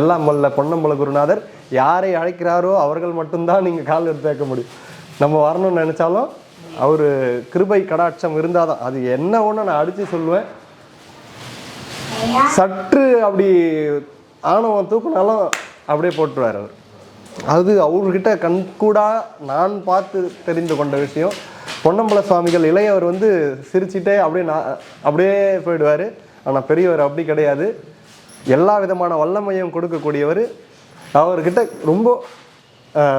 எல்லாம் வல்ல பொன்னம்பல குருநாதர். யாரை அழைக்கிறாரோ அவர்கள் மட்டும்தான் நீங்கள் கால் எடுத்து வைக்க முடியும். நம்ம வரணும்னு நினச்சாலும் அவர் கிருபை கடாட்சம் இருந்தால் தான். அது என்ன ஒன்று நான் அடித்து சொல்லுவேன். சற்று அப்படி ஆணவம் தூக்குனாலும் அப்படியே போட்டுருவார் அவர். அது அவர்கிட்ட கண்கூடா நான் பார்த்து தெரிந்து கொண்ட விஷயம். பொன்னம்பல சுவாமிகள் இளையவர் வந்து சிரிச்சிட்டே அப்படியே நான் அப்படியே போயிடுவார். ஆனால் பெரியவர் அப்படி கிடையாது. எல்லா விதமான வல்லமையும் கொடுக்கக்கூடியவர். அவர்கிட்ட ரொம்ப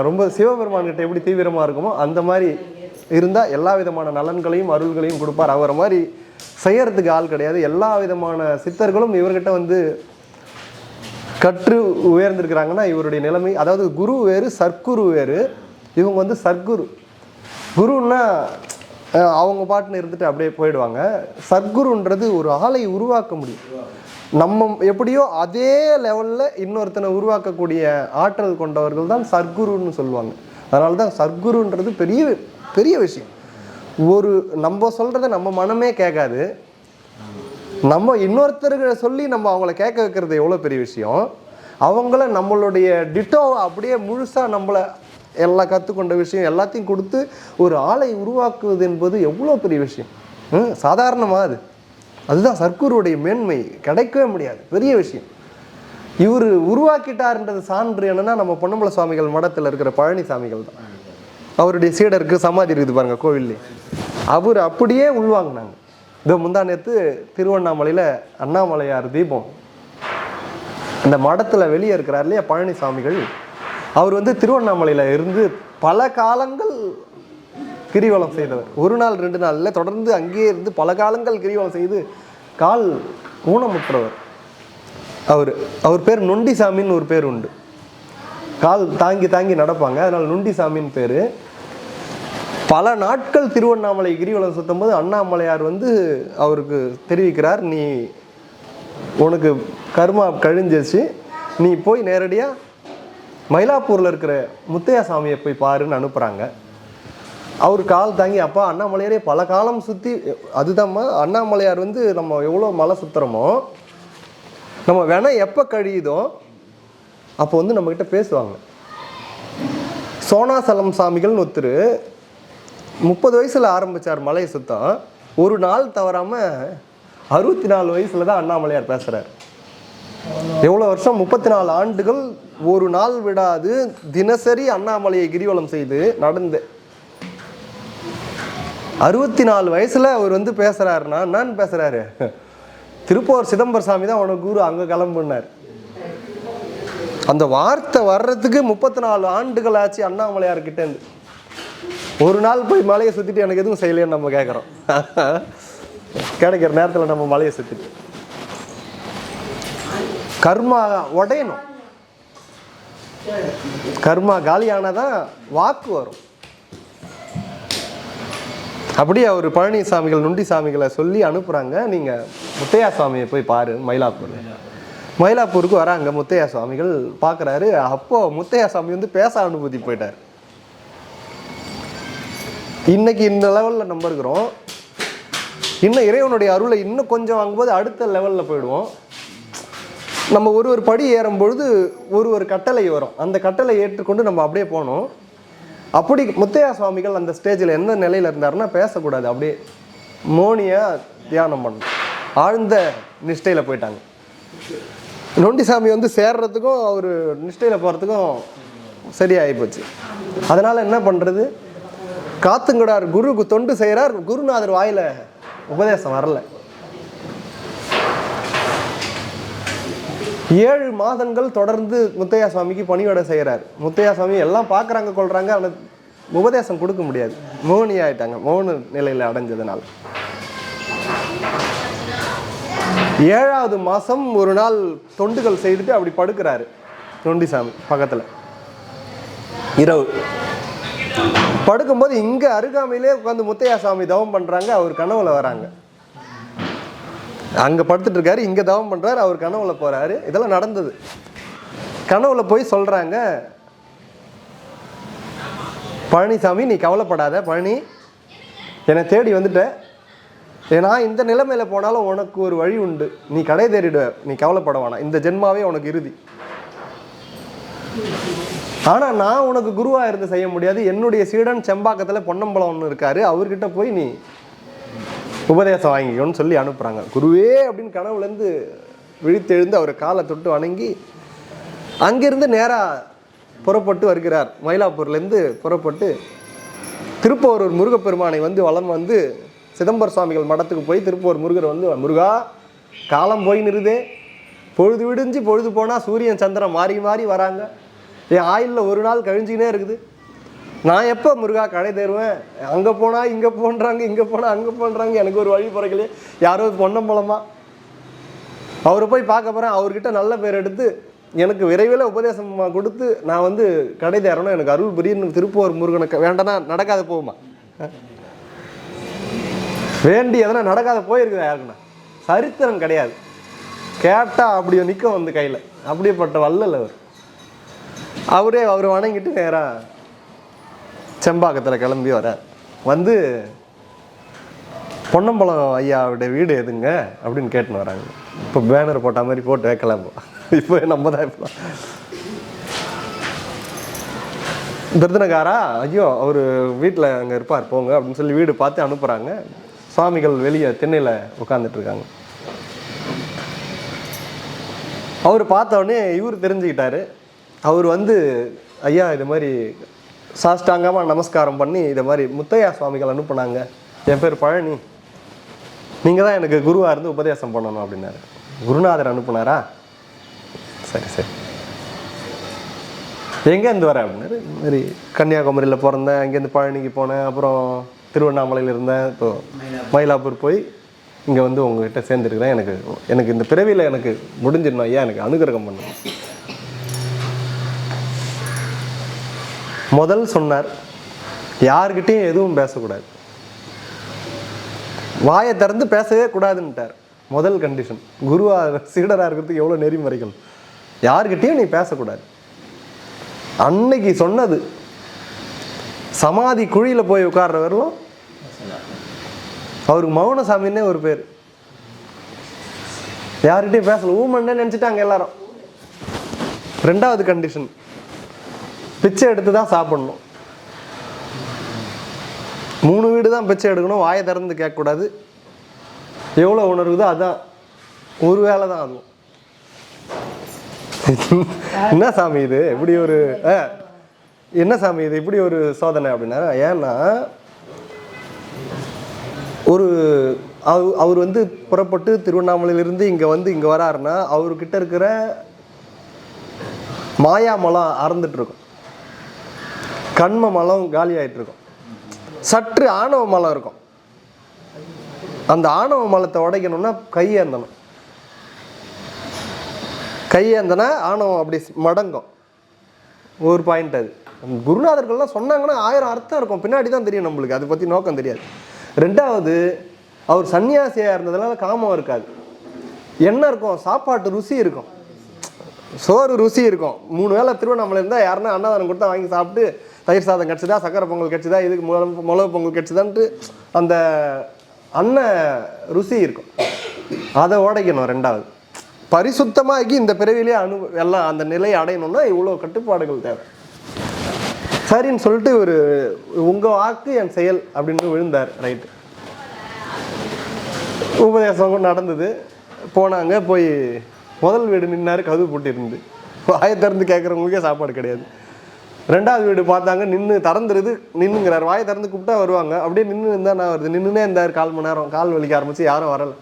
ரொம்ப சிவபெருமான் கிட்ட எப்படி தீவிரமாக இருக்குமோ அந்த மாதிரி இருந்தால் எல்லா விதமான நலன்களையும் அருள்களையும் கொடுப்பார். அவரை மாதிரி செய்யறதுக்கு ஆள் கிடையாது. எல்லா விதமான சித்தர்களும் இவர்கிட்ட வந்து கற்று உயர்ந்திருக்கிறாங்கன்னா இவருடைய நிலைமை அதாவது குரு வேறு சர்க்குரு வேறு. இவங்க வந்து சர்க்குரு. குருன்னா அவங்க பாட்டுன்னு இருந்துட்டு அப்படியே போயிடுவாங்க. சர்க்குருன்றது ஒரு ஆளை உருவாக்க முடியும். நம்ம எப்படியோ அதே லெவலில் இன்னொருத்தனை உருவாக்கக்கூடிய ஆற்றல் கொண்டவர்கள் தான் சர்க்குருன்னு சொல்லுவாங்க. அதனால தான் சர்க்குருன்றது பெரிய பெரிய விஷயம். ஒரு நம்ம சொல்கிறத நம்ம மனமே கேட்காது. நம்ம இன்னொருத்தர்களை சொல்லி நம்ம அவங்கள கேட்க வைக்கிறது எவ்வளோ பெரிய விஷயம்? அவங்கள நம்மளுடைய டிட்டோ அப்படியே முழுசாக நம்மளை எல்லா கற்றுக்கொண்ட விஷயம் எல்லாத்தையும் கொடுத்து ஒரு ஆளை உருவாக்குவது என்பது எவ்வளோ பெரிய விஷயம்? ம், சாதாரணமாக அது. அதுதான் சர்க்குருடைய மேன்மை. கிடைக்கவே முடியாது. பெரிய விஷயம். இவர் உருவாக்கிட்டார்ன்றது சான்று என்னன்னா நம்ம பொன்னம்பல சுவாமிகள் மடத்தில் இருக்கிற பழனி சாமிகள் தான். அவருடைய சீடருக்கு சமாதி இருக்குது பாருங்க கோவில்லே. அவர் அப்படியே உள்வாங்கினாங்க. இதோ முந்தா நேற்று திருவண்ணாமலையில் அண்ணாமலையார் தீபம். அந்த மடத்தில் வெளியே இருக்கிறார் இல்லையா பழனி சாமிகள்? அவர் வந்து திருவண்ணாமலையில் இருந்து பல காலங்கள் கிரிவலம் செய்தவர். ஒரு நாள் ரெண்டு நாளில் தொடர்ந்து அங்கேயே இருந்து பல காலங்கள் கிரிவலம் செய்து கால் ஊனமுற்றவர். அவர் அவர் பேர் நொண்டிசாமின்னு ஒரு பேர் உண்டு. கால் தாங்கி தாங்கி நடப்பாங்க. அதனால் நொண்டிசாமின்னு பேர். பல நாட்கள் திருவண்ணாமலை கிரிவலம் சுத்தும் போது அண்ணாமலையார் வந்து அவருக்கு தெரிவிக்கிறார் நீ உனக்கு கர்மா கழிஞ்சிச்சு நீ போய் நேரடியாக மயிலாப்பூரில் இருக்கிற முத்தையா சாமியை போய் பாருன்னு அனுப்புகிறாங்க அவர் கால் தாங்கி அப்பா அண்ணாமலையாரே பல காலம் சுற்றி அதுதாம்மா அண்ணாமலையார் வந்து நம்ம எவ்வளோ மலை சுற்றுறோமோ நம்ம வேணால் எப்போ கழியுதோ அப்போ வந்து நம்மக்கிட்ட பேசுவாங்க. சோனாசலம் சாமிகள்னு ஒருத்தர் முப்பது வயசில் ஆரம்பித்தார் மலையை சுத்தம் ஒரு நாள் தவறாமல் அறுபத்தி நாலு வயசில் தான் அண்ணாமலையார் பேசுகிறார் எவ்வளோ வருஷம்? முப்பத்தி நாலு ஆண்டுகள் ஒரு நாள் விடாது தினசரி அண்ணாமலையை கிரிவலம் செய்து நடந்து அறுபத்தி நாலு வயசில் அவர் வந்து பேசுகிறாருண்ணா என்னன்னு பேசுகிறாரு திருப்பூர் சிதம்பர சாமி தான் உனக்கு குரு அங்கே கிளம்புனார் அந்த வார்த்தை வர்றதுக்கு முப்பத்தி நாலு ஆண்டுகள் ஆச்சு அண்ணாமலையார் ஒரு நாள் போய் மலையை சுற்றிட்டு எனக்கு எதுவும் செய்யலைன்னு நம்ம கேட்குறோம் கிடைக்கிற நேரத்தில் நம்ம மலையை சுற்றிட்டு கர்மா உடையணும். கர்மா காலியானதான் வாக்கு வரும். அப்படியே அவர் பழனிசாமிகள் நுண்டி சாமிகளை சொல்லி அனுப்புகிறாங்க நீங்கள் முத்தையா சுவாமியை போய் பாரு மயிலாப்பூர் மயிலாப்பூருக்கு வராங்க முத்தையா சுவாமிகள் பார்க்குறாரு அப்போ முத்தையா சாமி வந்து பேச அனுமதி போயிட்டார். இன்னைக்கு இந்த லெவலில் நம்ம இருக்கிறோம். இன்னும் இறைவனுடைய அருளை இன்னும் கொஞ்சம் வாங்கும்போது அடுத்த லெவலில் போயிடுவோம். நம்ம ஒரு ஒரு படி ஏறும் பொழுது ஒரு ஒரு கட்டளை வரும். அந்த கட்டளை ஏற்றுக்கொண்டு நம்ம அப்படியே போனோம் அப்படி முத்தையா சுவாமிகள் அந்த ஸ்டேஜில் எந்த நிலையில் இருந்தாருன்னா பேசக்கூடாது. அப்படியே மோனியாக தியானம் பண்ணணும். ஆழ்ந்த நிஷ்டையில் போயிட்டாங்க. நொண்டி சாமி வந்து சேர்றதுக்கும் அவர் நிஷ்டையில் போகிறதுக்கும் சரியாகி போச்சு. அதனால் என்ன பண்ணுறது காத்துங்கடார் குருக்கு தொண்டு செய்கிறார் குருநாதர் வாயில் உபதேசம் வரலை. ஏழு மாதங்கள் தொடர்ந்து முத்தையா சுவாமிக்கு பணிவிடை செய்கிறார் முத்தையா சுவாமி எல்லாம் பார்க்குறாங்க கொள்கிறாங்க ஆனால் உபதேசம் கொடுக்க முடியாது. மோனி ஆயிட்டாங்க மோனு நிலையில் அடைஞ்சதுனால. ஏழாவது மாதம் ஒரு நாள் தொண்டுகள் செய்துட்டு அப்படி படுக்கிறாரு தொண்டிசாமி பக்கத்தில். இரவு. படுக்கும்போது இங்கே அருகாமையிலே உட்காந்து முத்தையா சாமி தவம் பண்ணுறாங்க அவர் கனவுல வராங்க. அங்கே படுத்துட்டு இருக்காரு இங்கே தவம் பண்ணுறாரு அவர் கனவுல போகிறாரு இதெல்லாம் நடந்தது. கனவுல போய் சொல்கிறாங்க பழனிசாமி நீ கவலைப்படாத பழனி என்னை தேடி வந்துட்ட. நான் இந்த நிலைமையில் போனாலும் உனக்கு ஒரு வழி உண்டு. நீ கடை தேறிடுவ நீ கவலைப்பட வேணாம். இந்த ஜென்மாவே உனக்கு இறுதி. ஆனால் நான் உனக்கு குருவாக இருந்து செய்ய முடியாது. என்னுடைய சீடன் செம்பாக்கத்தில் பொன்னம்பலம் ஒன்று இருக்காரு. அவர்கிட்ட போய் நீ உபதேசம் வாங்கிக்கோன்னு சொல்லி அனுப்புகிறாங்க குருவே அப்படின்னு கனவுலேருந்து விழித்தெழுந்து அவர் காலை தொட்டு வணங்கி அங்கிருந்து நேராக புறப்பட்டு வருகிறார். மயிலாப்பூர்லேருந்து புறப்பட்டு திருப்போரூர் முருகப்பெருமானை வந்து வலம் வந்து சிதம்பர சுவாமிகள் மடத்துக்கு போய் திருப்பூர் முருகர் வந்து முருகா காலம் போய் நிறுதே. பொழுது விடிஞ்சு பொழுது போனால் சூரியன் சந்திரன் மாறி மாறி வராங்க. என் ஆயுளில் ஒரு நாள் கழிஞ்சிக்கினே இருக்குது. நான் எப்போ முருகா கடை தருவேன் அங்கே போனால் இங்கே போன்றாங்க இங்கே போனால் அங்கே போன்றாங்க. எனக்கு ஒரு வழி பிறக்கலையே. யாரோ பொன்னம்பலமா அவரை போய் பார்க்க போகிறேன் அவர்கிட்ட நல்ல பேர் எடுத்து எனக்கு விரைவில் உபதேசம் கொடுத்து நான் வந்து கடை தேரணும் எனக்கு அருள் புரியணும் திருப்பூர் முருகனுக்கு வேண்டனா நடக்காத போகுமா? வேண்டி எதனா நடக்காத போயிருக்குதா யாருக்குண்ணா சரித்திரம் கிடையாது. கேட்டால் அப்படி நிற்கும் வந்து கையில். அப்படியேப்பட்ட வல்லல் அவர். அவரே அவர் வணங்கிட்டு நேராக செம்பாக்கத்தில் கிளம்பி வரார். வந்து பொன்னம்பலம் ஐயாவுடைய வீடு எதுங்க? அப்படின்னு கேட்டுன்னு வராங்க. இப்போ பேனர் போட்ட மாதிரி போட்டு வைக்கலாம்? இப்போ நம்ம தான் இப்போ. திருதனகாரா ஐயோ அவர் வீட்டில் அங்கே இருப்பார் போங்க அப்படின்னு சொல்லி வீடு பார்த்து அனுப்புகிறாங்க சுவாமிகள் வெளியே திண்ணையில் உட்காந்துட்டு இருக்காங்க. அவர் பார்த்த உடனே இவர் தெரிஞ்சுக்கிட்டாரு. அவர் வந்து ஐயா இது மாதிரி சாஷ்டாங்கமாக நமஸ்காரம் பண்ணி இதை மாதிரி முத்தையா சுவாமிகள் அனுப்புனாங்க. என் பேர் பழனி. நீங்கள் தான் எனக்கு குருவாக இருந்து உபதேசம் பண்ணணும் அப்படின்னாரு. குருநாதர் அனுப்புனாரா? சரி சரி. எங்கேருந்து வர அப்படின்னாரு? இந்த மாதிரி கன்னியாகுமரியில் பிறந்தேன் அங்கேருந்து பழனிக்கு போனேன் அப்புறம் திருவண்ணாமலையில் இருந்தேன் இப்போ மயிலாப்பூர் போய் இங்கே வந்து உங்ககிட்ட சேர்ந்துருக்கிறேன். எனக்கு எனக்கு இந்த பிறவியில் எனக்கு முடிஞ்சிடணும் ஐயா எனக்கு அனுகிரகம் பண்ணணும். முதல் சொன்னார் யார்கிட்டயும் எதுவும் பேசக்கூடாது. வாயை திறந்து பேசவே கூடாதுன்ட்டார். முதல் கண்டிஷன் குருவா சீடராக இருக்கிறதுக்கு எவ்வளோ நெறிமுறைகள்? யார்கிட்டயும் நீ பேசக்கூடாது. அன்னைக்கு சொன்னது சமாதி குழியில் போய் உட்கார்ற வரலும் அவருக்கு மௌனசாமின்னே ஒரு பேர். யார்கிட்டையும் பேசல. ஊமன்னே நினச்சிட்டாங்க எல்லாரும். ரெண்டாவது கண்டிஷன் பிச்சை எடுத்து தான் சாப்பிடணும். மூணு வீடு தான் பிச்சை எடுக்கணும் வாயை திறந்து கேட்கக்கூடாது. எவ்வளோ உணர்வுதோ அதுதான் ஒரு வேலை தான் அதுவும். என்ன சாமி இது? இப்படி ஒரு ஆ, என்ன சாமி இது? இப்படி ஒரு சோதனை அப்படின்னா ஏன்னா ஒரு அவர் வந்து புறப்பட்டு திருவண்ணாமலையிலிருந்து இங்கே வந்து இங்கே வராருன்னா அவர்கிட்ட இருக்கிற மாயாமலம் அறந்துட்டு இருக்கும். கண்ம மலம் காலி சற்று ஆணவ மலம் இருக்கும். அந்த ஆணவ மலத்தை உடைக்கணும்னா கையேந்தணும். கையேந்தனா ஆணவம் அப்படி மடங்கும். ஒரு பாயிண்ட் அது. குருநாதர்கள்லாம் சொன்னாங்கன்னா ஆயிரம் அர்த்தம் இருக்கும். பின்னாடி தான் தெரியும் நம்மளுக்கு. அதை பற்றி நோக்கம் தெரியாது. ரெண்டாவது அவர் சன்னியாசியாக இருந்ததுனால காமம் இருக்காது. என்ன இருக்கும்? சாப்பாட்டு ருசி இருக்கும். சோறு ருசி இருக்கும். மூணு வேளை திருவண்ணாமலை இருந்தால் யாருன்னா அன்னதானம் கொடுத்தா வாங்கி சாப்பிட்டு தயிர் சாதம் கிடச்சிதா சக்கரை பொங்கல் கிடச்சிதா இதுக்கு மிளகு மிளகு பொங்கல் கிடச்சிதான்ட்டு அந்த அன்ன ருசி இருக்கும். அதை உடைக்கணும் ரெண்டாவது. பரிசுத்தமாகி இந்த பிறவிலே அனு எல்லாம் அந்த நிலையை அடையணும்னா இவ்வளோ கட்டுப்பாடுகள் தேவை. சரின்னு சொல்லிட்டு ஒரு உங்கள் வாக்கு என் செயல் அப்படின்னு விழுந்தார் ரைட்டு. உபதேசம் கூட நடந்தது. போனாங்க போய் முதல் வீடு நின்னார் கதவு போட்டிருந்து வாயை திறந்து கேட்குறவங்களுக்கே சாப்பாடு கிடையாது. ரெண்டாவது வீடு பார்த்தாங்க நின்று திறந்துருது. நின்னுங்கிறார். வாயை திறந்து கூப்பிட்டா வருவாங்க. அப்படியே நின்று இருந்தால் நான் வருது நின்றுனே இருந்தார் கால் மணி நேரம். கால் வலிக்க ஆரம்பித்து யாரும் வரல.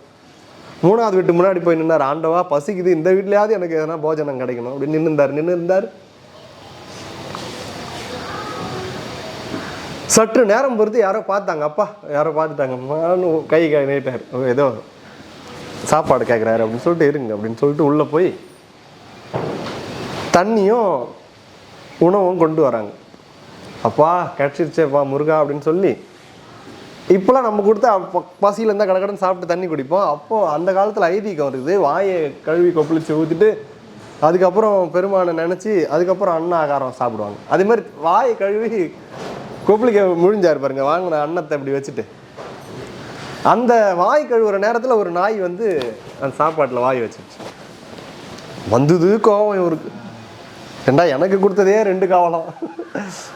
மூணாவது வீட்டு முன்னாடி போய் நின்னார். ஆண்டவா பசிக்குது. இந்த வீட்லையாவது எனக்கு எதனா போஜனம் கிடைக்கணும். அப்படின்னு நின்று இருந்தார். நின்று இருந்தார். சற்று நேரம் பொறுத்து யாரோ பார்த்தாங்க. அப்பா யாரோ பார்த்துட்டாங்க. கை கை நீட்டார். ஏதோ சாப்பாடு கேட்குறாரு அப்படின்னு சொல்லிட்டு இருங்க. அப்படின்னு சொல்லிட்டு உள்ளே போய் தண்ணியும் உணவும் கொண்டு வராங்க. அப்பா கிடச்சிருச்சேப்பா முருகா அப்படின்னு சொல்லி இப்போலாம் நம்ம கொடுத்தா ப- பசியில் இருந்தால் கடகடன்னு சாப்பிட்டு தண்ணி குடிப்போம். அப்போது அந்த காலத்தில் ஐதீகம் இருக்குது. வாயை கழுவி கொப்பளிச்சு ஊற்றிட்டு அதுக்கப்புறம் பெருமானை நினச்சி அதுக்கப்புறம் அன்ன ஆகாரம் சாப்பிடுவாங்க. அதே மாதிரி வாயை கழுவி கொப்பளிக்க முழிஞ்சார் பாருங்க வாங்கின அன்னத்தை இப்படி வச்சுட்டு. அந்த வாய் கழுவுற நேரத்தில் ஒரு நாய் வந்து அந்த சாப்பாட்டில் வாய் வச்சிருச்சு. வந்தது கோவம் இவருக்கு ஏண்டா எனக்கு கொடுத்ததே ரெண்டு காவலம்.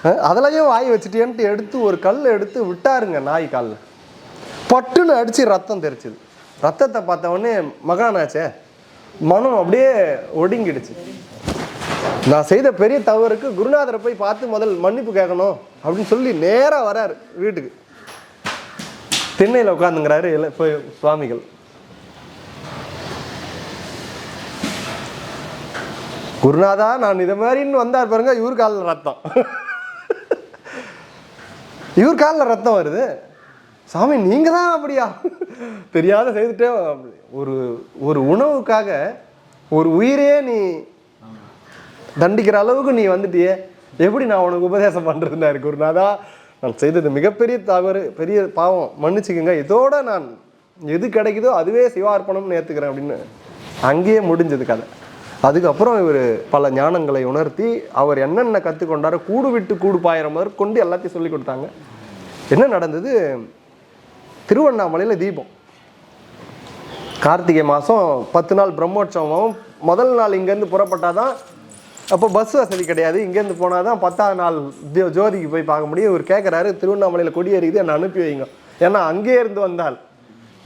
அஹ், வாய் வச்சுட்டேன்ட்டு எடுத்து ஒரு கல் எடுத்து விட்டாருங்க நாய் காலில் பட்டுன்னு அடித்து ரத்தம் தெரிச்சுது. ரத்தத்தை பார்த்தவொடனே மகானாச்சே மனம் அப்படியே ஒடுங்கிடுச்சு. நான் செய்த பெரிய தவறுக்கு குருநாதரை போய் பார்த்து முதல் மன்னிப்பு கேட்கணும் அப்படின்னு சொல்லி நேராக வராரு வீட்டுக்கு. திண்ணையில் உட்காந்துங்கிறாரு இல்லை இப்போ சுவாமிகள். குருநாதா நான் இதை மாதிரின்னு வந்தார் பாருங்க இவர் காலில் ரத்தம். இவர் காலில் ரத்தம் வருது. சாமி நீங்கள் தான் அப்படியா? தெரியாத செய்துட்டே ஒரு ஒரு உணவுக்காக ஒரு உயிரே நீ தண்டிக்கிற அளவுக்கு நீ வந்துட்டியே. எப்படி நான் உனக்கு உபதேசம் பண்றதுனாரு குருநாதா? நான் செய்தது மிகப்பெரிய தவறு பெரிய பாவம். மன்னிச்சுக்கோங்க. இதோட நான் எது கிடைக்குதோ அதுவே சிவார்ப்பணம்னு ஏற்றுக்கிறேன் அப்படின்னு அங்கேயே முடிஞ்சது கதை. அதுக்கப்புறம் இவர் பல ஞானங்களை உணர்த்தி அவர் என்னென்ன கற்றுக்கொண்டாரோ கூடு விட்டு கூடு பாயிற முதற் கொண்டு எல்லாத்தையும் சொல்லி கொடுத்தாங்க. என்ன நடந்தது? திருவண்ணாமலையில் தீபம். கார்த்திகை மாதம் பத்து நாள் பிரம்மோற்சவம் முதல் நாள் இங்கேருந்து புறப்பட்டாதான் அப்போ பஸ் வசதி கிடையாது. இங்கேருந்து போனால் தான் பத்தாவது நாள் ஜோதிக்கு போய் பார்க்க முடியும். இவர் கேட்குறாரு திருவண்ணாமலையில் கொடி எறியுது என்னை அனுப்பி வைங்க. ஏன்னா அங்கேயே இருந்து வந்தால்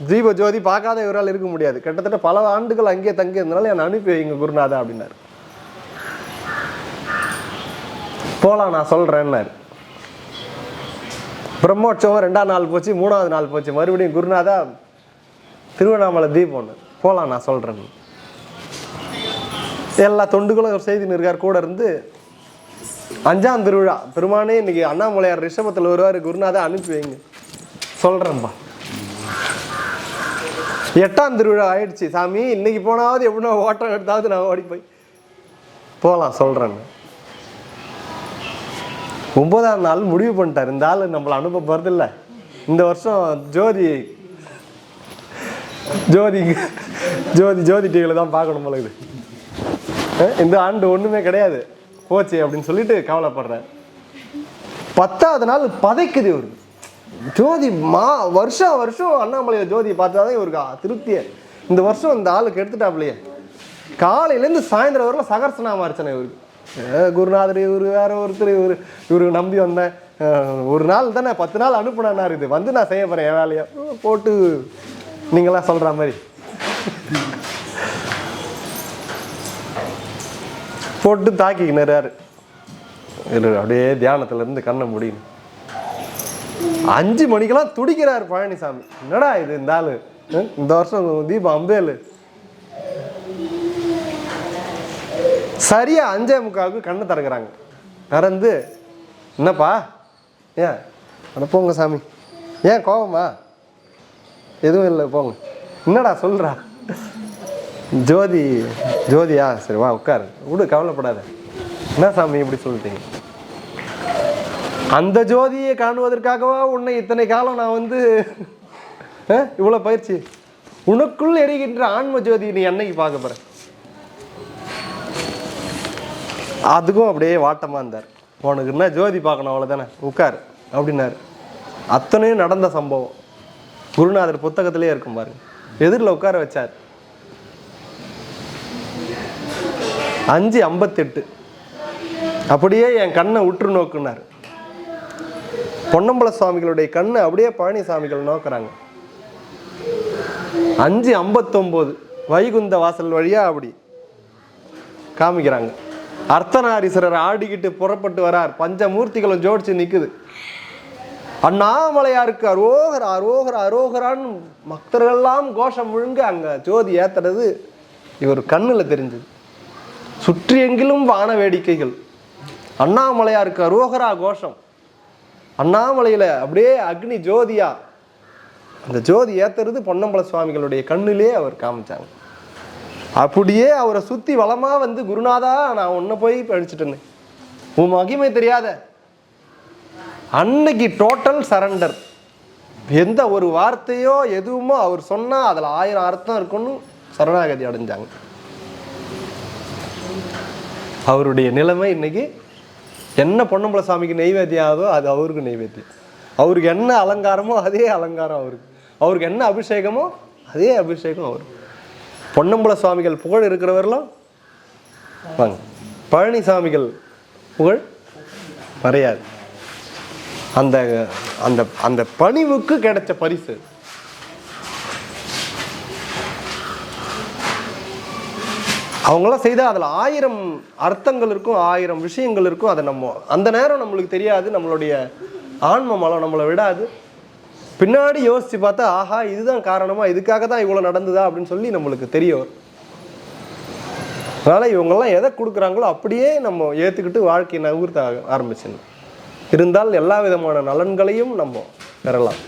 தீப ஜோதி பார்க்காத இவரால் இருக்க முடியாது. கிட்டத்தட்ட பல ஆண்டுகள் அங்கேயே தங்கியிருந்தனால என்னை அனுப்பி வைங்க குருநாதா அப்படின்னாரு. போகலாம் நான் சொல்கிறேன்னாரு பிரம்மோற்சவம் ரெண்டாம் நாள் போச்சு மூணாவது நாள் போச்சு. மறுபடியும் குருநாதா திருவண்ணாமலை தீபம் போகலாம் நான் சொல்கிறேன் எல்லா தொண்டுகளும் ஒரு செய்தி இருக்கார் கூட இருந்து அஞ்சாம் திருவிழா. பெருமானே இன்னைக்கு அண்ணாமலையார் ரிஷபத்தில் வருவார் குருநாதா அனுப்பி வைங்க. சொல்கிறேன்ப்பா எட்டாம் திருவிழா ஆயிடுச்சு. சாமி இன்னைக்கு போனாவது எப்படின்னா ஓட்டம் எடுத்தாவது நான் ஓடி போய் போகலாம் சொல்கிறேன்னு ஒன்பதாம் நாள் முடிவு பண்ணிட்டார். இந்த ஆள் நம்மளை அனுப்ப போகிறதில்ல இந்த வருஷம் ஜோதி ஜோதி ஜோதி ஜோதி டிவியில் தான் பார்க்கணும் போல இது இந்த ஆண்டு ஒன்றுமே கிடையாது. போச்சு அப்படின்னு சொல்லிட்டு கவலைப்படுறேன் பத்தாவது நாள் பதைக்குது இவருக்கு ஜோதி மா வருஷம் வருஷம் அண்ணாமலையில் ஜோதி பார்த்தா தான் இவருக்கு திருப்தியே. இந்த வருஷம் இந்த ஆளுக்கு எடுத்துட்டாப்லையே. காலையிலேருந்து சாயந்தரம் வரலாம் சகர்சனாமா அர்ச்சனை இவருக்கு. ஏ, குருநாதர் இவர் வேற ஒருத்தர் இவர். இவரு நம்பி வந்தேன் ஒரு நாள் தானே பத்து நாள் அனுப்புனார் இது. வந்து நான் செய்ய போகிறேன் என் வேலையை. போட்டு நீங்களாம் சொல்கிற மாதிரி. போட்டு தாக்கிக்கினார் இவரு அப்படியே தியானத்துலேருந்து கண்ணை முடியும் அஞ்சு மணிக்கெல்லாம் துடிக்கிறார் பழனிசாமி. என்னடா இது இந்த ஆள்? இந்த வருஷம் தீபம் அம்பேலு. சரியா அஞ்சே முக்காவுக்கு கண்ணை திறக்கிறாங்க. திறந்து என்னப்பா? ஏன்? அட போங்க சாமி. ஏன் கோபமா எதுவும் இல்லை போங்க. என்னடா சொல்கிறா ஜோதி ஜோதியா? சரி வா உட்காரு. விடு கவலைப்படாத. என்ன சாமி இப்படி சொல்லிட்டீங்க அந்த ஜோதியை காணுவதற்காகவா உன்னை இத்தனை காலம் நான் வந்து இவ்வளோ பயிற்சி? உனக்குள் எரிகின்ற ஆன்ம ஜோதி நீ என்னைக்கு பார்க்க போற? அதுக்கும் அப்படியே வாட்டமாக இருந்தார். உனக்கு என்ன ஜோதி பார்க்கணும் அவ்வளோதானே உட்கார் அப்படின்னாரு. அத்தனையும் நடந்த சம்பவம். குருநாதர் புத்தகத்திலே இருக்கும் பாருங்க எதிரில் உட்கார வச்சார். அஞ்சு ஐம்பத்தெட்டு. அப்படியே என் கண்ணை உற்று நோக்குனார். பொன்னம்பல சுவாமிகளுடைய கண்ணை அப்படியே பழனிசாமிகள் நோக்கிறாங்க. அஞ்சு ஐம்பத்தொம்போது வைகுந்த வாசல் வழியா அப்படி காமிக்கிறாங்க. அர்த்தநாரீஸ்வரர் ஆடிக்கிட்டு புறப்பட்டு வரார். பஞ்சமூர்த்திகளும் ஜோடிச்சு நிற்குது அண்ணாமலையாருக்கு அரோகர் அரோகர் அரோகரான்னு பக்தர்கள்லாம் கோஷம் முழுங்க அங்கே ஜோதி ஏத்துறது இவர் கண்ணில் தெரிஞ்சது. சுற்றி எங்கிலும் வான வேடிக்கைகள். அண்ணாமலையாருக்கு அரோகரா கோஷம். அண்ணாமலையில் அப்படியே அக்னி ஜோதியா. அந்த ஜோதி ஏத்துறது பொன்னம்பல சுவாமிகளுடைய கண்ணிலே அவர் காமிச்சாங்க. அப்படியே அவரை சுத்தி வளமா வந்து குருநாதா நான் உன்னை போய் படிச்சுட்டேன்னு உன் மகிமை தெரியாத. அன்னைக்கு டோட்டல் சரண்டர் எந்த ஒரு வார்த்தையோ எதுவுமோ அவர் சொன்னா அதுல ஆயிரம் அர்த்தம் இருக்குன்னு சரணாகதி அடைஞ்சாங்க. அவருடைய நிலைமை இன்னைக்கு என்ன பொன்னம்பல சாமிக்கு நெய்வேத்தியம் ஆகுதோ அது அவருக்கு நெய்வேத்தியம். அவருக்கு என்ன அலங்காரமோ அதே அலங்காரம் அவருக்கு. அவருக்கு என்ன அபிஷேகமோ அதே அபிஷேகம் அவருக்கு. பொன்னம்பல சுவாமிகள் புகழ் இருக்கிறவரெல்லாம் வாங்க. பழனிசாமிகள் புகழ் மறையாது. அந்த அந்த அந்த பணிவுக்கு கிடைச்ச பரிசு. அவங்களாம் செய்தால் அதில் ஆயிரம் அர்த்தங்கள் இருக்கும் ஆயிரம் விஷயங்கள் இருக்கும். அதை நம்ம அந்த நேரம் நம்மளுக்கு தெரியாது நம்மளுடைய ஆன்ம மலம் நம்மளை விடாது. பின்னாடி யோசித்து பார்த்தா ஆஹா இதுதான் காரணமா இதுக்காக தான் இவ்வளோ நடந்ததா அப்படின்னு சொல்லி நம்மளுக்கு தெரிய வரும். அதனால் இவங்கெல்லாம் எதை கொடுக்குறாங்களோ அப்படியே நம்ம ஏற்றுக்கிட்டு வாழ்க்கையை நகர்த்த ஆரம்பிச்சிடணும். இருந்தால் எல்லா விதமான நலன்களையும் நம்ம பெறலாம்.